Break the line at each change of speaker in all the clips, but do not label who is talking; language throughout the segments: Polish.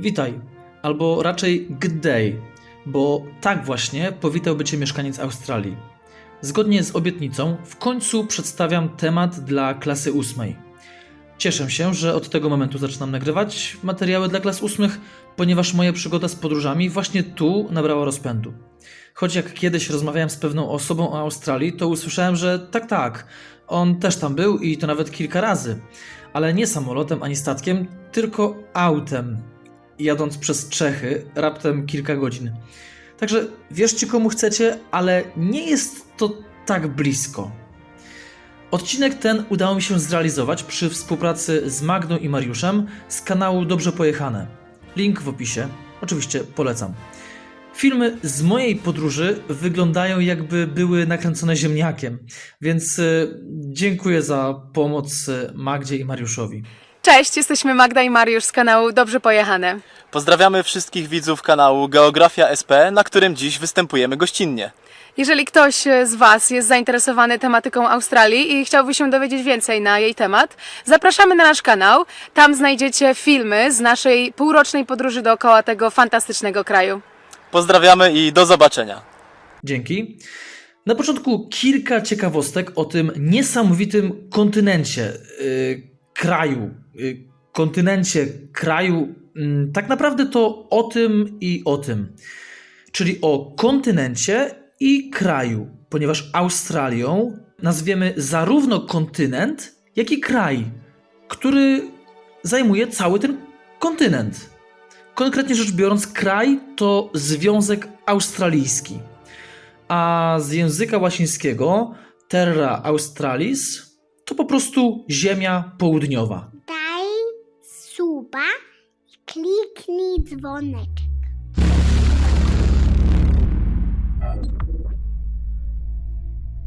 Witaj, albo raczej good day, bo tak właśnie powitałby Cię mieszkaniec Australii. Zgodnie z obietnicą, w końcu przedstawiam temat dla klasy ósmej. Cieszę się, że od tego momentu zaczynam nagrywać materiały dla klas ósmych, ponieważ moja przygoda z podróżami właśnie tu nabrała rozpędu. Choć jak kiedyś rozmawiałem z pewną osobą o Australii, to usłyszałem, że tak, tak, on też tam był i to nawet kilka razy, ale nie samolotem ani statkiem, tylko autem, jadąc przez Czechy raptem kilka godzin. Także wierzcie komu chcecie, ale nie jest to tak blisko. Odcinek ten udało mi się zrealizować przy współpracy z Magdą i Mariuszem z kanału Dobrze Pojechane. Link w opisie. Oczywiście polecam. Filmy z mojej podróży wyglądają jakby były nakręcone ziemniakiem, więc y, dziękuję za pomoc y, Magdzie i Mariuszowi.
Cześć, jesteśmy Magda i Mariusz z kanału Dobrze Pojechane.
Pozdrawiamy wszystkich widzów kanału Geografia SP, na którym dziś występujemy gościnnie.
Jeżeli ktoś z Was jest zainteresowany tematyką Australii i chciałby się dowiedzieć więcej na jej temat, zapraszamy na nasz kanał. Tam znajdziecie filmy z naszej półrocznej podróży dookoła tego fantastycznego kraju.
Pozdrawiamy i do zobaczenia.
Dzięki. Na początku kilka ciekawostek o tym niesamowitym kontynencie, yy, kraju, kontynencie, kraju. Yy, tak naprawdę to o tym i o tym. Czyli o kontynencie i kraju, ponieważ Australią nazwiemy zarówno kontynent, jak i kraj, który zajmuje cały ten kontynent. Konkretnie rzecz biorąc, kraj to Związek Australijski a z języka łacińskiego Terra Australis to po prostu Ziemia Południowa.
I kliknij dzwoneczek.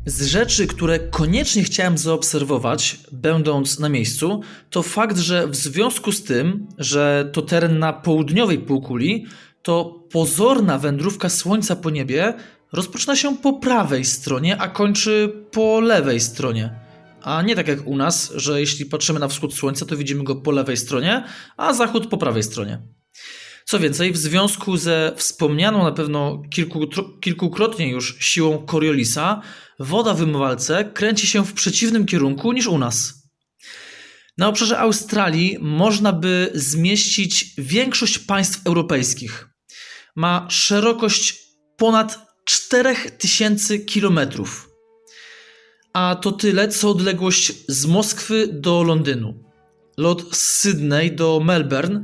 Z rzeczy, które koniecznie chciałem zaobserwować, będąc na miejscu, to fakt, że w związku z tym, że to teren na południowej półkuli, to pozorna wędrówka Słońca po niebie rozpoczyna się po prawej stronie, a kończy po lewej stronie. A nie tak jak u nas, że jeśli patrzymy na wschód Słońca, to widzimy go po lewej stronie, a zachód po prawej stronie. Co więcej, w związku ze wspomnianą na pewno kilku, kilkukrotnie już siłą Coriolisa, woda w wymywalce kręci się w przeciwnym kierunku niż u nas. Na obszarze Australii można by zmieścić większość państw europejskich. Ma szerokość ponad 4000 kilometrów. A to tyle, co odległość z Moskwy do Londynu. Lot z Sydney do Melbourne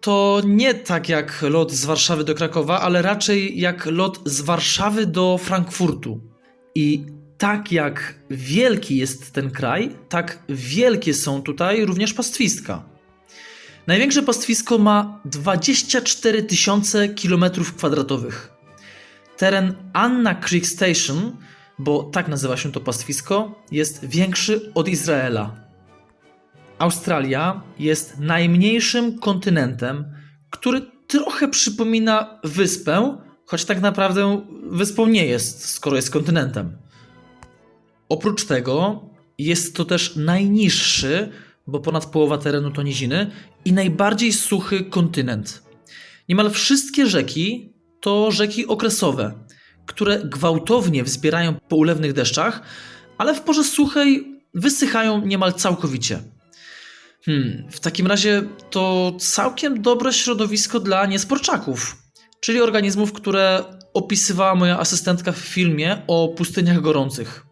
to nie tak jak lot z Warszawy do Krakowa, ale raczej jak lot z Warszawy do Frankfurtu. I tak jak wielki jest ten kraj, tak wielkie są tutaj również pastwiska. Największe pastwisko ma 24 tysiące kilometrów kwadratowych. Teren Anna Creek Station, bo tak nazywa się to pastwisko, jest większy od Izraela. Australia jest najmniejszym kontynentem, który trochę przypomina wyspę, choć tak naprawdę wyspą nie jest, skoro jest kontynentem. Oprócz tego jest to też najniższy, bo ponad połowa terenu to niziny, i najbardziej suchy kontynent. Niemal wszystkie rzeki to rzeki okresowe, które gwałtownie wzbierają po ulewnych deszczach, ale w porze suchej wysychają niemal całkowicie. Hmm, w takim razie to całkiem dobre środowisko dla niesporczaków, czyli organizmów, które opisywała moja asystentka w filmie o pustyniach gorących.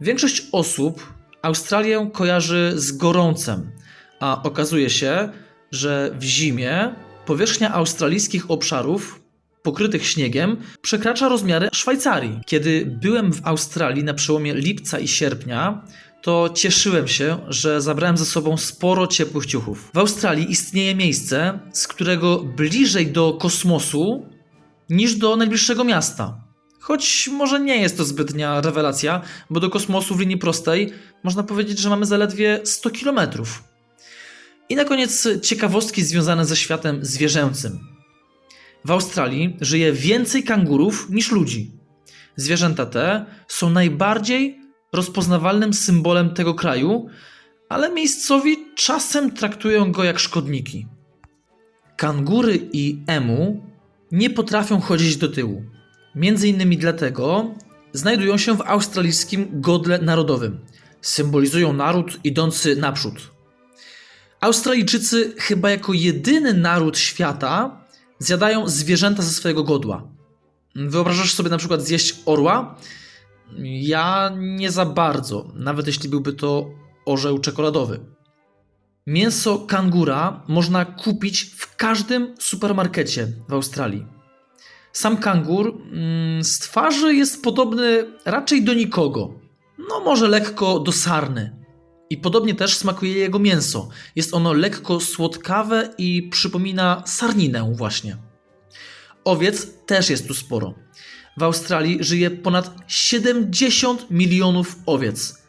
Większość osób Australię kojarzy z gorącem, a okazuje się, że w zimie powierzchnia australijskich obszarów pokrytych śniegiem przekracza rozmiary Szwajcarii. Kiedy byłem w Australii na przełomie lipca i sierpnia, to cieszyłem się, że zabrałem ze sobą sporo ciepłych ciuchów. W Australii istnieje miejsce, z którego bliżej do kosmosu niż do najbliższego miasta. Choć może nie jest to zbytnia rewelacja, bo do kosmosu w linii prostej można powiedzieć, że mamy zaledwie 100 km. I na koniec ciekawostki związane ze światem zwierzęcym. W Australii żyje więcej kangurów niż ludzi. Zwierzęta te są najbardziej rozpoznawalnym symbolem tego kraju, ale miejscowi czasem traktują go jak szkodniki. Kangury i emu nie potrafią chodzić do tyłu. Między innymi dlatego znajdują się w australijskim godle narodowym. Symbolizują naród idący naprzód. Australijczycy chyba jako jedyny naród świata zjadają zwierzęta ze swojego godła. Wyobrażasz sobie na przykład zjeść orła? Ja nie za bardzo, nawet jeśli byłby to orzeł czekoladowy. Mięso kangura można kupić w każdym supermarkecie w Australii. Sam kangur mm, z twarzy jest podobny raczej do nikogo. No, może lekko do sarny. I podobnie też smakuje jego mięso. Jest ono lekko słodkawe i przypomina sarninę, właśnie. Owiec też jest tu sporo. W Australii żyje ponad 70 milionów owiec.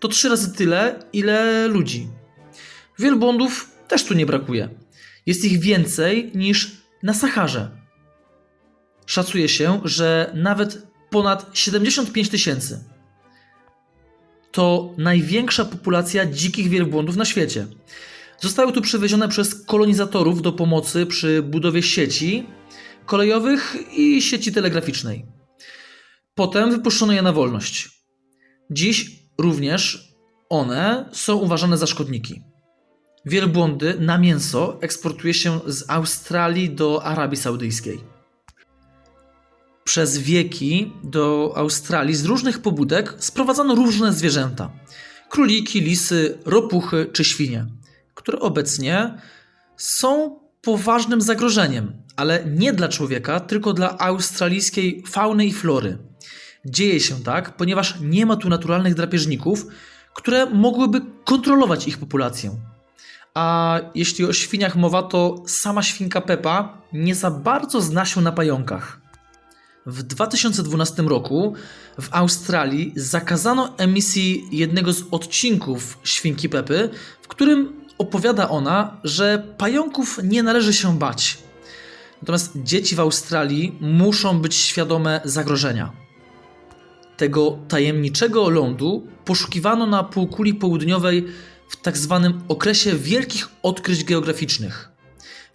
To trzy razy tyle, ile ludzi. Wielbłądów też tu nie brakuje. Jest ich więcej niż na Saharze. Szacuje się, że nawet ponad 75 tysięcy. To największa populacja dzikich wielbłądów na świecie. Zostały tu przywiezione przez kolonizatorów do pomocy przy budowie sieci kolejowych i sieci telegraficznej. Potem wypuszczono je na wolność. Dziś również one są uważane za szkodniki. Wielbłądy na mięso eksportuje się z Australii do Arabii Saudyjskiej. Przez wieki do Australii z różnych pobudek sprowadzano różne zwierzęta: króliki, lisy, ropuchy czy świnie, które obecnie są poważnym zagrożeniem, ale nie dla człowieka, tylko dla australijskiej fauny i flory. Dzieje się tak, ponieważ nie ma tu naturalnych drapieżników, które mogłyby kontrolować ich populację. A jeśli o świniach mowa, to sama świnka Pepa nie za bardzo zna się na pająkach. W 2012 roku w Australii zakazano emisji jednego z odcinków Świnki Pepy, w którym opowiada ona, że pająków nie należy się bać. Natomiast dzieci w Australii muszą być świadome zagrożenia. Tego tajemniczego lądu poszukiwano na półkuli południowej w tak zwanym okresie wielkich odkryć geograficznych.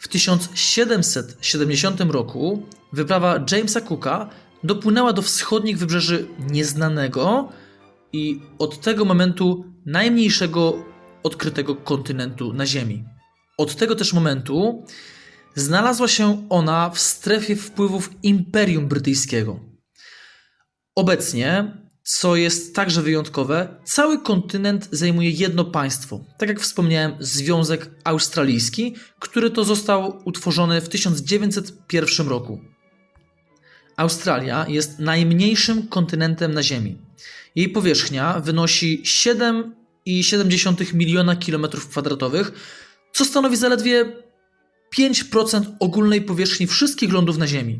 W 1770 roku wyprawa Jamesa Cooka dopłynęła do wschodnich wybrzeży nieznanego i od tego momentu najmniejszego odkrytego kontynentu na Ziemi. Od tego też momentu znalazła się ona w strefie wpływów Imperium Brytyjskiego. Obecnie, co jest także wyjątkowe, cały kontynent zajmuje jedno państwo. Tak jak wspomniałem, Związek Australijski, który to został utworzony w 1901 roku. Australia jest najmniejszym kontynentem na Ziemi. Jej powierzchnia wynosi 7,7 miliona kilometrów kwadratowych, co stanowi zaledwie 5% ogólnej powierzchni wszystkich lądów na Ziemi.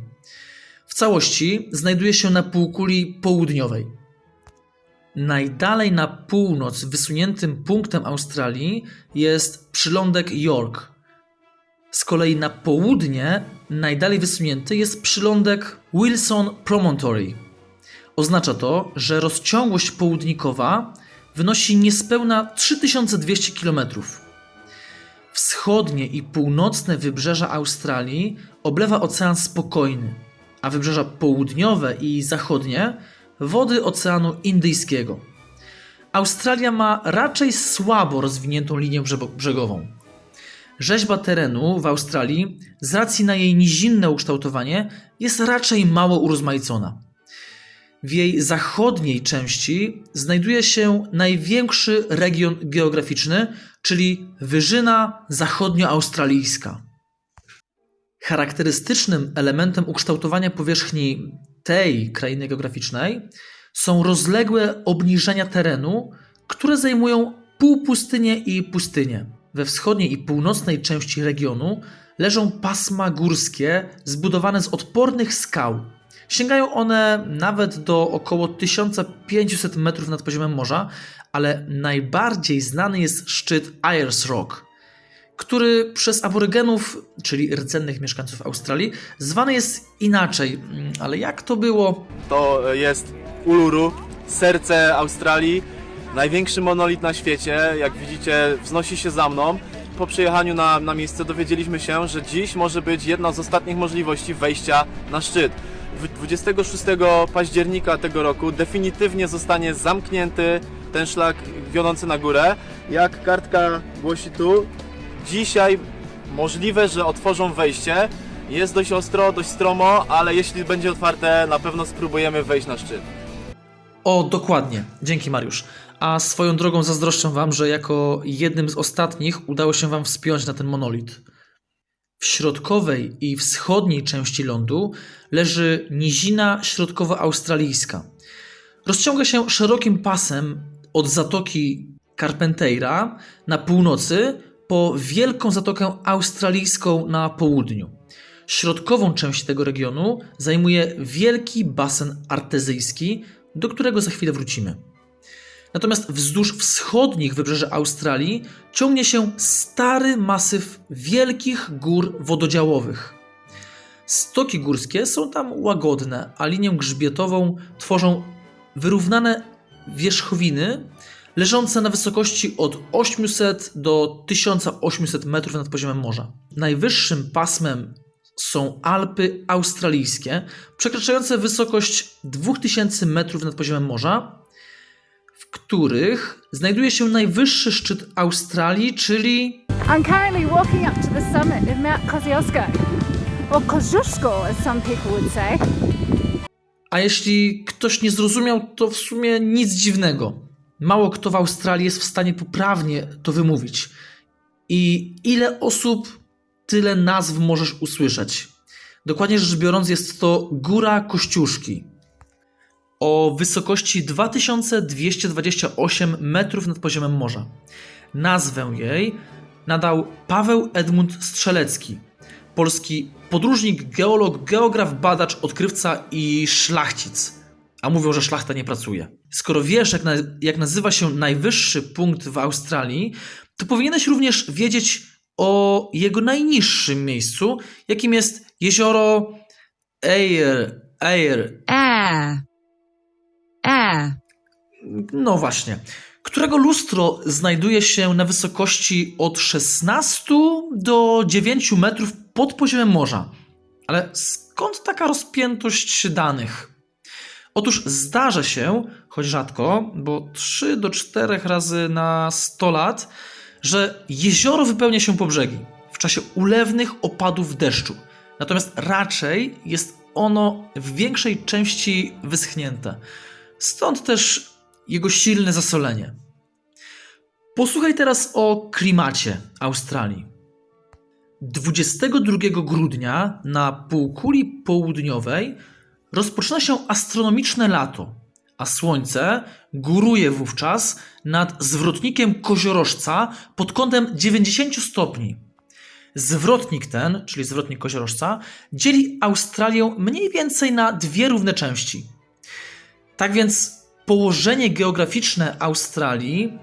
W całości znajduje się na półkuli południowej. Najdalej na północ wysuniętym punktem Australii jest przylądek York. Z kolei na południe najdalej wysunięty jest przylądek Wilson Promontory. Oznacza to, że rozciągłość południkowa wynosi niespełna 3200 km. Wschodnie i północne wybrzeża Australii oblewa Ocean Spokojny, a wybrzeża południowe i zachodnie wody Oceanu Indyjskiego. Australia ma raczej słabo rozwiniętą linię brze- brzegową. Rzeźba terenu w Australii, z racji na jej nizinne ukształtowanie, jest raczej mało urozmaicona. W jej zachodniej części znajduje się największy region geograficzny, czyli Wyżyna Zachodnioaustralijska. Charakterystycznym elementem ukształtowania powierzchni tej krainy geograficznej są rozległe obniżenia terenu, które zajmują półpustynie i pustynie. We wschodniej i północnej części regionu leżą pasma górskie zbudowane z odpornych skał. Sięgają one nawet do około 1500 metrów nad poziomem morza, ale najbardziej znany jest szczyt Ayers Rock, który przez aborygenów, czyli rdzennych mieszkańców Australii, zwany jest inaczej. Mm, Ale jak to było?
To jest Uluru, serce Australii, największy monolit na świecie. Jak widzicie, wznosi się za mną. po przyjechaniu na, na miejsce dowiedzieliśmy się, że dziś może być jedna z ostatnich możliwości wejścia na szczyt. W- 26 października tego roku definitywnie zostanie zamknięty ten szlak wiodący na górę. Jak kartka głosi tu, dzisiaj możliwe, że otworzą wejście. Jest dość ostro, dość stromo, ale jeśli będzie otwarte, na pewno spróbujemy wejść na szczyt.
O, dokładnie. Dzięki, Mariusz. A swoją drogą zazdroszczę Wam, że jako jednym z ostatnich udało się Wam wspiąć na ten monolit. W środkowej i wschodniej części lądu leży nizina środkowoaustralijska. Rozciąga się szerokim pasem od zatoki Carpenteira na północy po Wielką Zatokę Australijską na południu. Środkową część tego regionu zajmuje wielki basen artezyjski, do którego za chwilę wrócimy. Natomiast wzdłuż wschodnich wybrzeży Australii ciągnie się stary masyw wielkich gór wododziałowych. Stoki górskie są tam łagodne, a linię grzbietową tworzą wyrównane wierzchowiny leżące na wysokości od 800 do 1800 metrów nad poziomem morza. Najwyższym pasmem są Alpy australijskie, przekraczające wysokość 2000 metrów nad poziomem morza, w których znajduje się najwyższy szczyt Australii, czyli
I'm currently walking up to the summit of Mount Kosciuszko, or Kosciuszko as some people would say.
A jeśli ktoś nie zrozumiał, to w sumie nic dziwnego. Mało kto w Australii jest w stanie poprawnie to wymówić. I ile osób, tyle nazw możesz usłyszeć. Dokładnie rzecz biorąc, jest to Góra Kościuszki. O wysokości 2228 metrów nad poziomem morza. Nazwę jej nadał Paweł Edmund Strzelecki, polski podróżnik, geolog, geograf, badacz, odkrywca i szlachcic. A mówią, że szlachta nie pracuje. Skoro wiesz, jak, na, jak nazywa się najwyższy punkt w Australii, to powinieneś również wiedzieć o jego najniższym miejscu, jakim jest jezioro Eyre. Eyre.
Air. Air.
No właśnie. Którego lustro znajduje się na wysokości od 16 do 9 metrów pod poziomem morza. Ale skąd taka rozpiętość danych? Otóż zdarza się, choć rzadko, bo 3 do 4 razy na 100 lat, że jezioro wypełnia się po brzegi w czasie ulewnych opadów deszczu. Natomiast raczej jest ono w większej części wyschnięte. Stąd też jego silne zasolenie. Posłuchaj teraz o klimacie Australii. 22 grudnia na półkuli południowej rozpoczyna się astronomiczne lato, a Słońce góruje wówczas nad zwrotnikiem koziorożca pod kątem 90 stopni. Zwrotnik ten, czyli zwrotnik koziorożca, dzieli Australię mniej więcej na dwie równe części. Tak więc położenie geograficzne Australii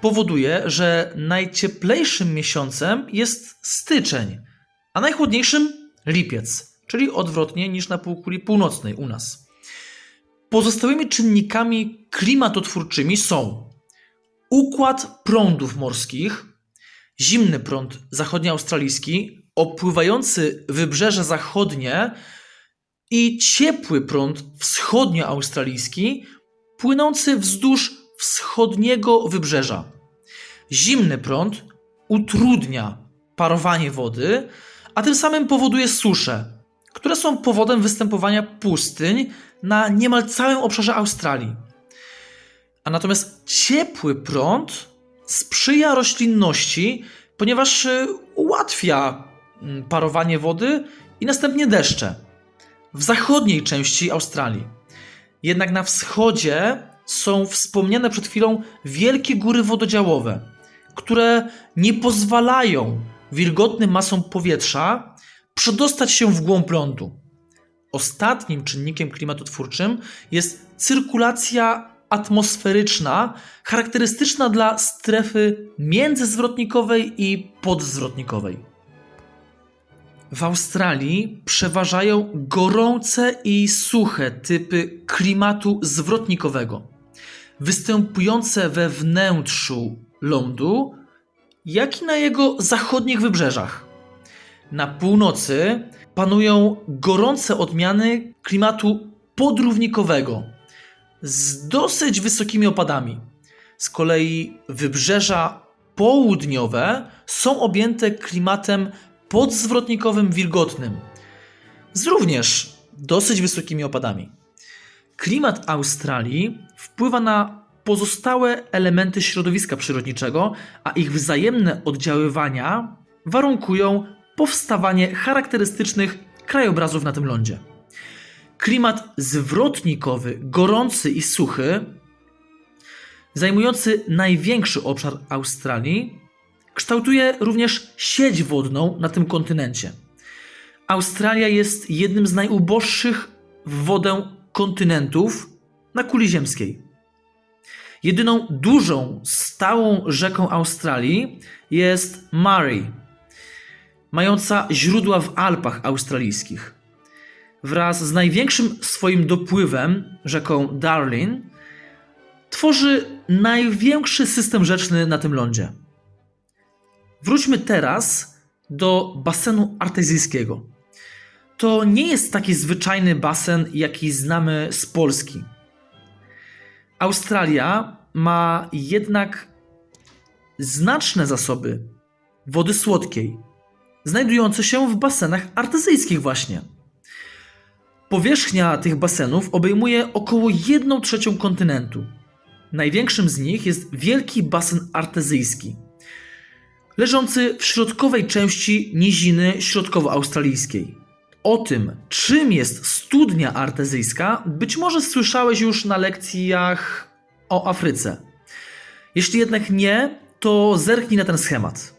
powoduje, że najcieplejszym miesiącem jest styczeń, a najchłodniejszym lipiec, czyli odwrotnie niż na półkuli północnej u nas. Pozostałymi czynnikami klimatotwórczymi są układ prądów morskich, zimny prąd zachodnioaustralijski, opływający wybrzeże zachodnie i ciepły prąd wschodnioaustralijski, płynący wzdłuż wschodniego wybrzeża. Zimny prąd utrudnia parowanie wody, a tym samym powoduje susze, które są powodem występowania pustyń na niemal całym obszarze Australii. A natomiast ciepły prąd sprzyja roślinności, ponieważ y, ułatwia mm, parowanie wody i następnie deszcze w zachodniej części Australii. Jednak na wschodzie są wspomniane przed chwilą wielkie góry wododziałowe, które nie pozwalają wilgotnym masom powietrza przedostać się w głąb lądu. Ostatnim czynnikiem klimatotwórczym jest cyrkulacja atmosferyczna, charakterystyczna dla strefy międzyzwrotnikowej i podzwrotnikowej. W Australii przeważają gorące i suche typy klimatu zwrotnikowego, występujące we wnętrzu lądu jak i na jego zachodnich wybrzeżach. Na północy panują gorące odmiany klimatu podrównikowego z dosyć wysokimi opadami. Z kolei wybrzeża południowe są objęte klimatem podzwrotnikowym wilgotnym z również dosyć wysokimi opadami. Klimat Australii wpływa na pozostałe elementy środowiska przyrodniczego, a ich wzajemne oddziaływania warunkują powstawanie charakterystycznych krajobrazów na tym lądzie. Klimat zwrotnikowy, gorący i suchy, zajmujący największy obszar Australii, kształtuje również sieć wodną na tym kontynencie. Australia jest jednym z najuboższych w wodę kontynentów na kuli ziemskiej. Jedyną dużą, stałą rzeką Australii jest Murray, mająca źródła w Alpach australijskich. Wraz z największym swoim dopływem, rzeką Darling, tworzy największy system rzeczny na tym lądzie. Wróćmy teraz do basenu artezyjskiego. To nie jest taki zwyczajny basen, jaki znamy z Polski. Australia ma jednak znaczne zasoby wody słodkiej, znajdujące się w basenach artezyjskich właśnie. Powierzchnia tych basenów obejmuje około 1 trzecią kontynentu. Największym z nich jest wielki basen artezyjski, leżący w środkowej części niziny środkowoaustralijskiej. O tym, czym jest studnia artezyjska, być może słyszałeś już na lekcjach o Afryce. Jeśli jednak nie, to zerknij na ten schemat.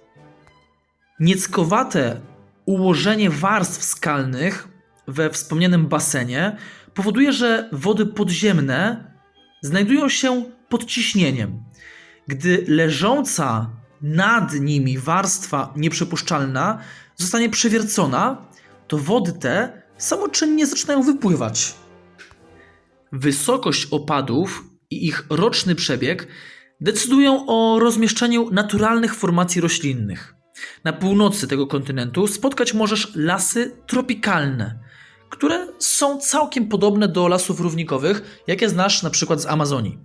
Nieckowate ułożenie warstw skalnych we wspomnianym basenie powoduje, że wody podziemne znajdują się pod ciśnieniem. Gdy leżąca nad nimi warstwa nieprzepuszczalna zostanie przewiercona, to wody te samoczynnie zaczynają wypływać. Wysokość opadów i ich roczny przebieg decydują o rozmieszczeniu naturalnych formacji roślinnych. Na północy tego kontynentu spotkać możesz lasy tropikalne, które są całkiem podobne do lasów równikowych, jakie znasz na przykład z Amazonii.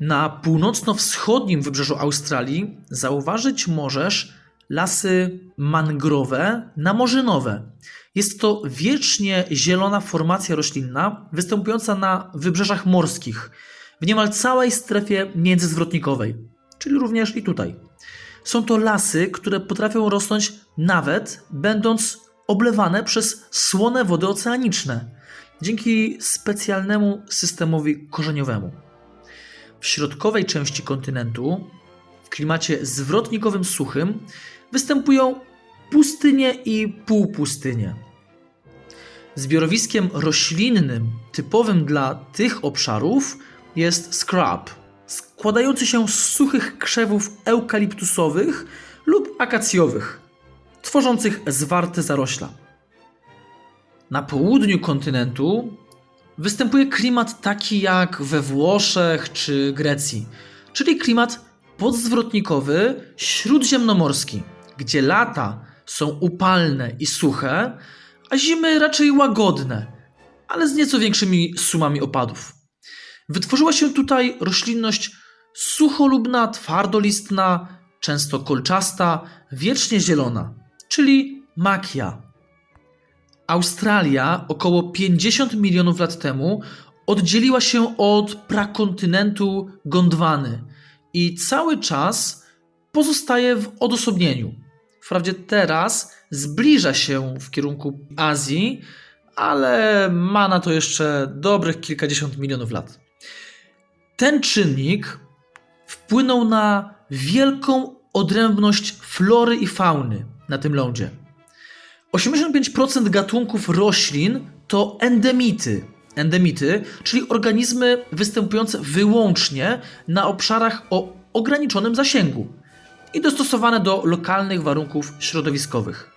Na północno-wschodnim wybrzeżu Australii zauważyć możesz lasy mangrowe, namorzynowe. Jest to wiecznie zielona formacja roślinna występująca na wybrzeżach morskich, w niemal całej strefie międzyzwrotnikowej, czyli również i tutaj. Są to lasy, które potrafią rosnąć nawet będąc oblewane przez słone wody oceaniczne, dzięki specjalnemu systemowi korzeniowemu. W środkowej części kontynentu, w klimacie zwrotnikowym suchym, występują pustynie i półpustynie. Zbiorowiskiem roślinnym typowym dla tych obszarów jest scrub, składający się z suchych krzewów eukaliptusowych lub akacjowych, tworzących zwarte zarośla. Na południu kontynentu występuje klimat taki jak we Włoszech czy Grecji, czyli klimat podzwrotnikowy śródziemnomorski, gdzie lata są upalne i suche, a zimy raczej łagodne, ale z nieco większymi sumami opadów. Wytworzyła się tutaj roślinność sucholubna, twardolistna, często kolczasta, wiecznie zielona, czyli makia. Australia około 50 milionów lat temu oddzieliła się od prakontynentu Gondwany i cały czas pozostaje w odosobnieniu. Wprawdzie teraz zbliża się w kierunku Azji, ale ma na to jeszcze dobrych kilkadziesiąt milionów lat. Ten czynnik wpłynął na wielką odrębność flory i fauny na tym lądzie. 85% gatunków roślin to endemity. Endemity, czyli organizmy występujące wyłącznie na obszarach o ograniczonym zasięgu i dostosowane do lokalnych warunków środowiskowych.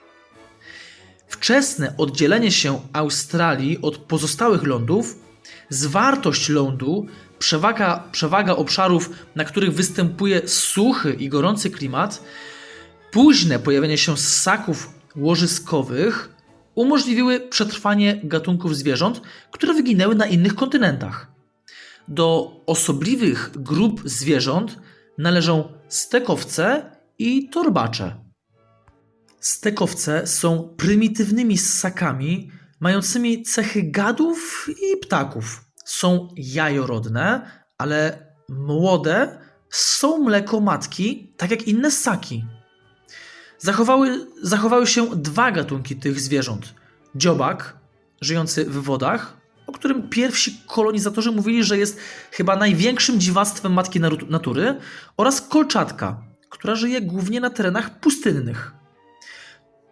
Wczesne oddzielenie się Australii od pozostałych lądów, zwartość lądu, przewaga, przewaga obszarów, na których występuje suchy i gorący klimat, Późne pojawienie się ssaków łożyskowych umożliwiły przetrwanie gatunków zwierząt, które wyginęły na innych kontynentach. Do osobliwych grup zwierząt należą stekowce i torbacze. Stekowce są prymitywnymi ssakami mającymi cechy gadów i ptaków. Są jajorodne, ale młode są mleko matki, tak jak inne ssaki. Zachowały, zachowały się dwa gatunki tych zwierząt. Dziobak, żyjący w wodach, o którym pierwsi kolonizatorzy mówili, że jest chyba największym dziwactwem matki natury, oraz kolczatka, która żyje głównie na terenach pustynnych.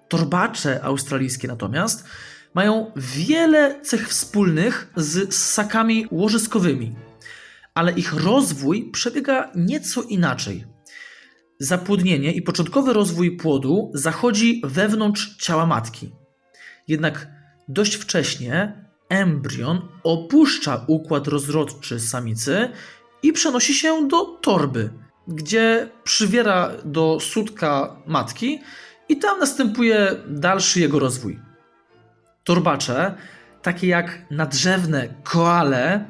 Torbacze australijskie natomiast mają wiele cech wspólnych z ssakami łożyskowymi, ale ich rozwój przebiega nieco inaczej. Zapłodnienie i początkowy rozwój płodu zachodzi wewnątrz ciała matki. Jednak dość wcześnie embrion opuszcza układ rozrodczy samicy i przenosi się do torby, gdzie przywiera do sutka matki i tam następuje dalszy jego rozwój. Torbacze, takie jak nadrzewne koale,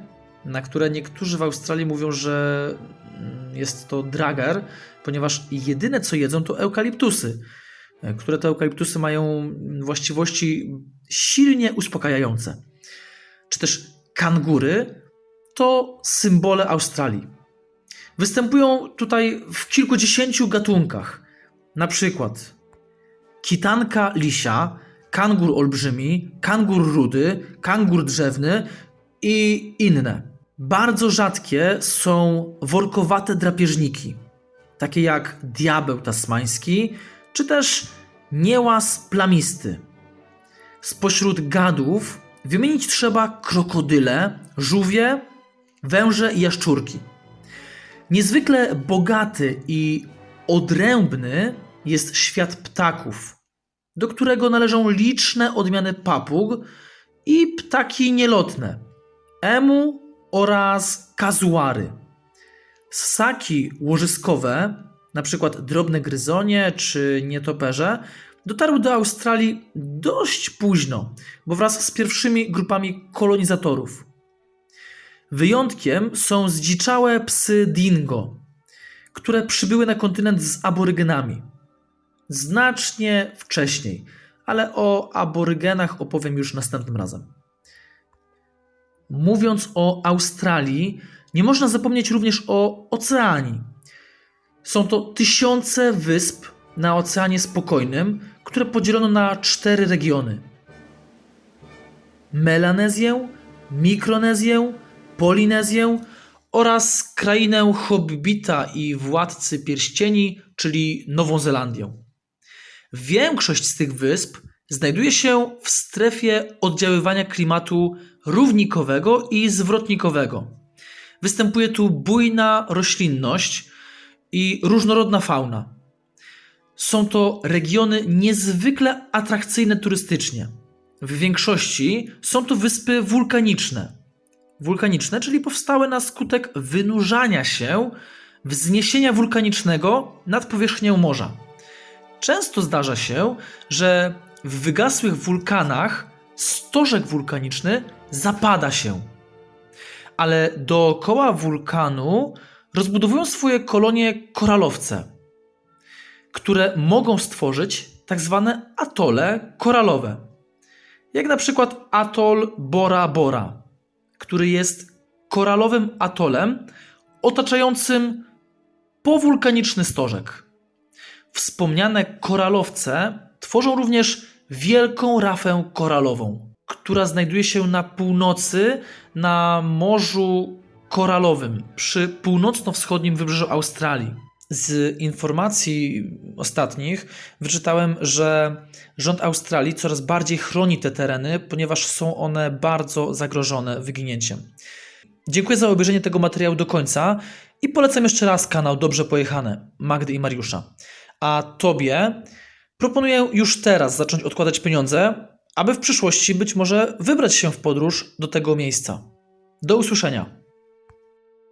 na które niektórzy w Australii mówią, że mm, jest to dragar, ponieważ jedyne co jedzą to eukaliptusy, e, które te eukaliptusy mają właściwości silnie uspokajające. Czy też kangury to symbole Australii. Występują tutaj w kilkudziesięciu gatunkach. Na przykład kitanka lisia, kangur olbrzymi, kangur rudy, kangur drzewny i inne. Bardzo rzadkie są workowate drapieżniki, takie jak diabeł tasmański, czy też niełaz plamisty. Spośród gadów wymienić trzeba krokodyle, żółwie, węże i jaszczurki. Niezwykle bogaty i odrębny jest świat ptaków, do którego należą liczne odmiany papug i ptaki nielotne, emu oraz kazuary. Ssaki łożyskowe, przykład drobne gryzonie czy nietoperze, dotarły do Australii dość późno, bo wraz z pierwszymi grupami kolonizatorów. Wyjątkiem są zdziczałe psy dingo, które przybyły na kontynent z aborygenami. Znacznie wcześniej, ale o aborygenach opowiem już następnym razem. Mówiąc o Australii, nie można zapomnieć również o oceanii. Są to tysiące wysp na Oceanie Spokojnym, które podzielono na cztery regiony: Melanezję, Mikronezję, Polinezję oraz krainę Hobbita i Władcy Pierścieni, czyli Nową Zelandię. Większość z tych wysp znajduje się w strefie oddziaływania klimatu równikowego i zwrotnikowego. Występuje tu bujna roślinność i różnorodna fauna. Są to regiony niezwykle atrakcyjne turystycznie. W większości są to wyspy wulkaniczne. Wulkaniczne, czyli powstałe na skutek wynurzania się wzniesienia wulkanicznego nad powierzchnią morza. Często zdarza się, że w wygasłych wulkanach stożek wulkaniczny zapada się, ale dookoła wulkanu rozbudowują swoje kolonie koralowce, które mogą stworzyć tak zwane atole koralowe, jak na przykład atol Bora Bora, który jest koralowym atolem otaczającym powulkaniczny stożek. Wspomniane koralowce tworzą również wielką rafę koralową, która znajduje się na północy na Morzu Koralowym przy północno-wschodnim wybrzeżu Australii. Z informacji ostatnich wyczytałem, że rząd Australii coraz bardziej chroni te tereny, ponieważ są one bardzo zagrożone wyginięciem. Dziękuję za obejrzenie tego materiału do końca i polecam jeszcze raz kanał Dobrze Pojechane Magdy i Mariusza. A Tobie proponuję już teraz zacząć odkładać pieniądze, aby w przyszłości być może wybrać się w podróż do tego miejsca. Do usłyszenia.